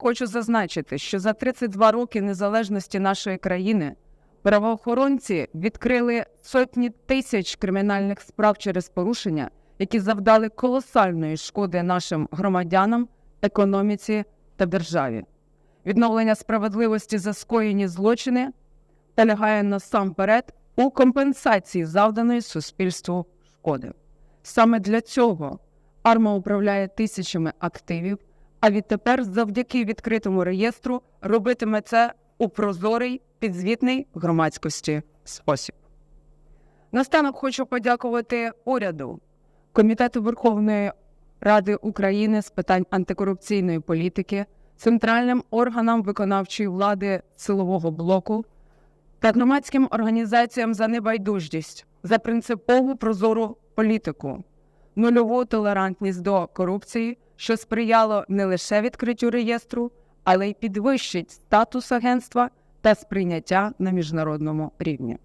Хочу зазначити, що за 32 роки незалежності нашої країни правоохоронці відкрили сотні тисяч кримінальних справ через порушення, які завдали колосальної шкоди нашим громадянам, економіці та державі. Відновлення справедливості за скоєні злочини полягає насамперед у компенсації завданої суспільству шкоди. Саме для цього АРМА управляє тисячами активів, а відтепер, завдяки відкритому реєстру, робитиме це у прозорий, підзвітний громадськості спосіб. Настанок хочу подякувати уряду, Комітету Верховної Ради України з питань антикорупційної політики, центральним органам виконавчої влади силового блоку та громадським організаціям за небайдужість, за принципову прозору політику, нульову толерантність до корупції, що сприяло не лише відкриттю реєстру, але й підвищить статус агентства та сприйняття на міжнародному рівні.